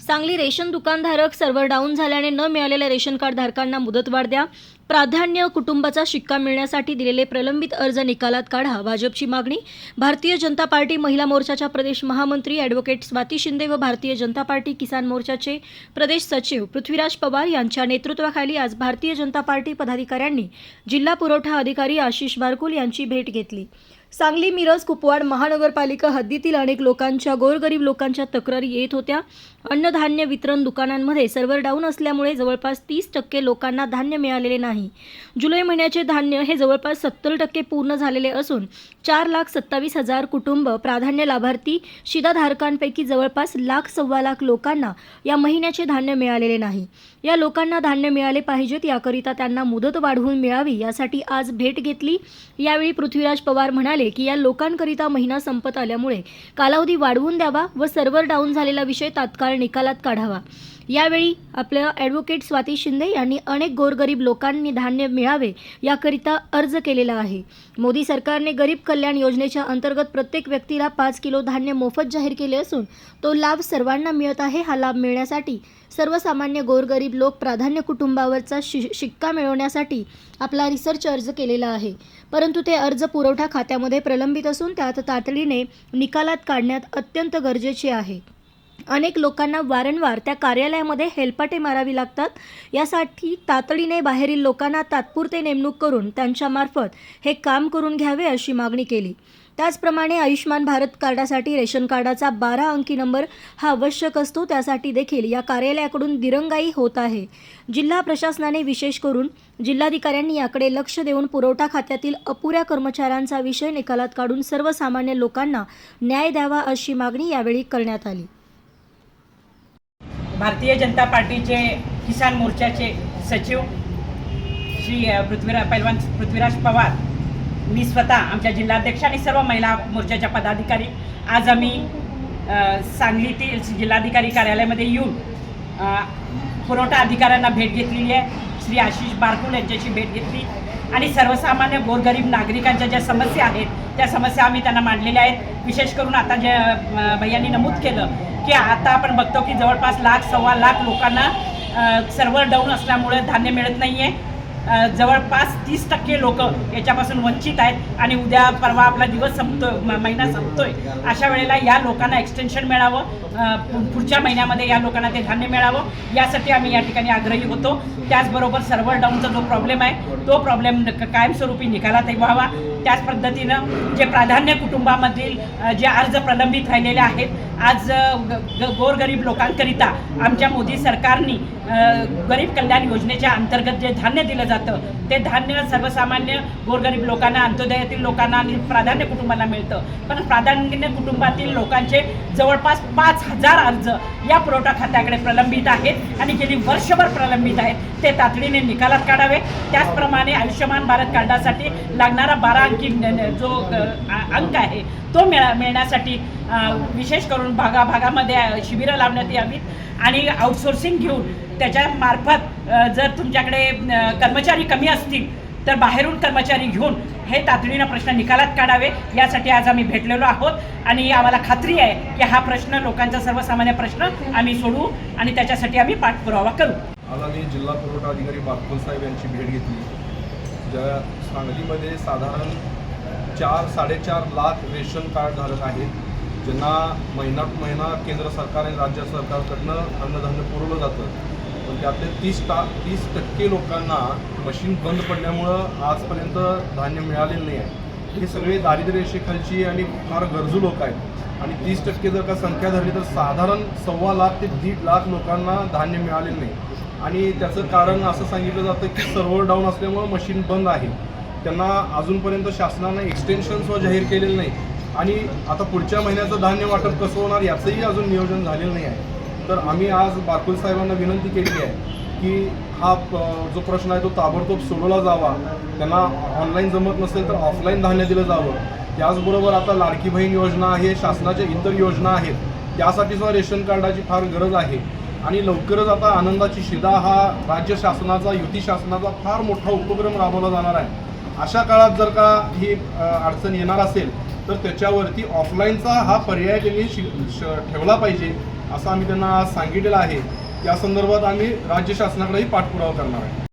Sangli ration दुकानधारक server down झाल्याने न मिळालेल्या रेशन कार्ड धारकांना मुदतवाढ द्या. प्राधान्य कुटुंबाचा शिक्का मिळण्यासाठी दिलेले प्रलंबित अर्ज निकालात काढा भाजपची मागणी. भारतीय जनता पार्टी महिला मोर्चाच्या प्रदेश महामंत्री ॲडव्होकेट स्वाती शिंदे व भारतीय जनता पार्टी किसान मोर्चाचे प्रदेश सचिव पृथ्वीराज पवार यांच्या नेतृत्वाखाली आज भारतीय जनता पार्टी पदाधिकाऱ्यांनी जिल्हा पुरवठा अधिकारी आशिष बारकुल यांची भेट घेतली. सांगली मिरज कुपवाड महानगरपालिका हद्दीतील अनेक लोकांच्या गोरगरीब लोकांच्या तक्रारी येत होत्या. अन्नधान्य वितरण दुकानांमध्ये सर्व्हर डाऊन असल्यामुळे जवळपास तीस टक्के लोकांना धान्य मिळालेले नाही. जुलै महिन्याचे धान्य हे जवळपास सत्तर टक्के पूर्ण झालेले असून चार लाख सत्तावीस हजार कुटुंब प्राधान्य लाभार्थी शिधाधारकांपैकी जवळपास लाख सव्वा लाख लोकांना या महिन्याचे धान्य मिळालेले नाही. या लोकांना धान्य मिळाले पाहिजेत याकरिता त्यांना मुदत वाढवून मिळावी यासाठी आज भेट घेतली. यावेळी पृथ्वीराज पवार म्हणाले की या लोकांकरिता महिना संपत आल्यामुळे कालावधी वाढवून द्यावा व सर्व्हर डाऊन झालेला विषय तात्काळ निकालात काढावा. यावेळी आपल्या ॲडव्होकेट स्वाती शिंदे यांनी अनेक गोरगरीब लोकांनी धान्य मिळावे याकरिता अर्ज केलेला आहे. मोदी सरकारने गरीब कल्याण योजनेच्या अंतर्गत प्रत्येक व्यक्तीला पाच किलो धान्य मोफत जाहीर केले असून तो लाभ सर्वांना मिळत आहे. हा लाभ मिळण्यासाठी सर्वसामान्य गोरगरीब लोक प्राधान्य कुटुंबावरचा शि शिक्का मिळवण्यासाठी आपला रिसर्च अर्ज केलेला आहे. परंतु ते अर्ज पुरवठा खात्यामध्ये प्रलंबित असून त्यात तातडीने निकालात काढण्यात अत्यंत गरजेचे आहे. अनेक लोकांना वारंवार त्या कार्यालयामध्ये हेलपाटे मारावी लागतात. यासाठी तातडीने बाहेरील लोकांना तात्पुरते नेमणूक करून त्यांच्यामार्फत हे काम करून घ्यावे अशी मागणी केली. त्याचप्रमाणे आयुष्यमान भारत कार्डासाठी रेशन कार्डाचा बारा अंकी नंबर हा आवश्यक असतो. त्यासाठी देखील या कार्यालयाकडून दिरंगाई होत आहे. जिल्हा प्रशासनाने विशेष करून जिल्हाधिकाऱ्यांनी याकडे लक्ष देऊन पुरवठा खात्यातील अपुऱ्या कर्मचाऱ्यांचा विषय निकालात काढून सर्वसामान्य लोकांना न्याय द्यावा अशी मागणी यावेळी करण्यात आली. भारतीय जनता पार्टीचे किसान मोर्चाचे सचिव श्री पृथ्वीराज पैलवान पृथ्वीराज पवार मी स्वतः आमच्या जिल्हाध्यक्ष आणि सर्व महिला मोर्चाच्या पदाधिकारी आज आम्ही सांगलीतील जिल्हाधिकारी कार्यालयामध्ये येऊन पुरवठा अधिकाऱ्यांना भेट घेतलेली आहे. श्री आशिष बारकुल यांच्याशी भेट घेतली. आणि सर्वसामान्य गोरगरीब नागरिकांच्या ज्या समस्या आहेत त्या समस्या आम्ही त्यांना मांडलेल्या आहेत. विशेष करून आता जे भैयांनी नमूद केलं की आता आपण बघतो की जवळपास लाख सव्वा लाख लोकांना सर्व्हर डाऊन असल्यामुळे धान्य मिळत नाही आहे जवळपास तीस टक्के लोक याच्यापासून वंचित आहेत आणि उद्या परवा आपला दिवस संपतोय म- महिना संपतोय. अशा वेळेला या लोकांना एक्सटेन्शन मिळावं. पु- पुढच्या महिन्यामध्ये या लोकांना ते धान्य मिळावं. यासाठी आम्ही या ठिकाणी आग्रही होतो. त्याचबरोबर सर्व्हर डाऊनचा जो प्रॉब्लेम आहे तो प्रॉब्लेम कायमस्वरूपी निकालात व्हावा. त्याच पद्धतीनं जे प्राधान्य कुटुंबामधील जे अर्ज प्रलंबित राहिलेले आहेत आज ग- ग- गोरगरीब लोकांकरिता आमच्या मोदी सरकारनी गरीब कल्याण योजनेच्या अंतर्गत जे धान्य दिलं जातं ते धान्य सर्वसामान्य गोरगरीब लोकांना अंत्योदयातील लोकांना आणि प्राधान्य कुटुंबाला मिळतं. पण प्राधान्य कुटुंबातील लोकांचे जवळपास पाच हजार अर्ज या पुरवठा खात्याकडे प्रलंबित आहेत आणि गेली वर्षभर प्रलंबित आहेत. ते तातडीने निकालात काढावे. त्याचप्रमाणे आयुष्यमान भारत कार्डासाठी लागणारा बारा अंकी न- जो अंक आहे तो मिळा मिळण्यासाठी विशेष करून भागा भागामध्ये शिबिरं लावण्यात यावीत आणि आउटसोर्सिंग घेऊन त्याच्यामार्फत मार्फत जर तुमच्याकडे कर्मचारी कमी असतील तर बाहेरून कर्मचारी घेऊन हे तातडीनं प्रश्न निकालात काढावे. यासाठी आज आम्ही भेटलेलो आहोत आणि आम्हाला खात्री आहे की हा प्रश्न लोकांचा सर्वसामान्य प्रश्न आम्ही सोडवू आणि त्याच्यासाठी आम्ही पाठपुरावा करू. आज आम्ही जिल्हा पुरवठा अधिकारी बारकोल साहेब यांची भेट घेतली. ज्या सांगलीमध्ये साधारण चार साडेचार लाख रेशन कार्ड धारक आहेत. ज्यांना महिना टू महिना केंद्र सरकार आणि राज्य सरकारकडनं अन्नधान्य पुरवलं जातं पण त्यातले तीस टा तीस टक्के लोकांना मशीन बंद पडल्यामुळं आजपर्यंत धान्य मिळालेलं नाही आहे. हे सगळे दारिद्र्य रेषेखालची आणि फार गरजू लोक आहेत. आणि तीस टक्के जर का संख्या धरली तर साधारण सव्वा लाख ते दीड लाख लोकांना धान्य मिळालेलं नाही. आणि त्याचं कारण असं सांगितलं जातं की सर्व्हर डाऊन असल्यामुळं मशीन बंद आहे. त्यांना अजूनपर्यंत शासनानं एक्सटेन्शन जाहीर केलेलं नाही. आणि आता पुढच्या महिन्याचं धान्य वाटप कसं होणार याचंही अजून नियोजन झालेलं नाही आहे. तर आम्ही आज बाकुल साहेबांना विनंती केली आहे की हा जो प्रश्न आहे तो ताबडतोब सोडवला जावा. त्यांना ऑनलाईन जमत नसेल तर ऑफलाईन धान्य दिलं जावं. त्याचबरोबर आता लाडकी बहीण योजना आहे शासनाच्या इतर योजना आहेत त्यासाठी सुद्धा रेशन कार्डाची फार गरज आहे. आणि लवकरच आता आनंदाची शिदा हा राज्य शासनाचा युती शासनाचा फार मोठा उपक्रम राबवला जाणार आहे. अशा काळात जर का ही अडचण येणार असेल तर त्याच्यावरती ऑफलाईनचा हा पर्याय त्यांनी शि ठेवला पाहिजे असं आम्ही त्यांना सांगितलेलं आहे. या संदर्भात आम्ही राज्य शासनाकडेही पाठपुरावा करणार आहे.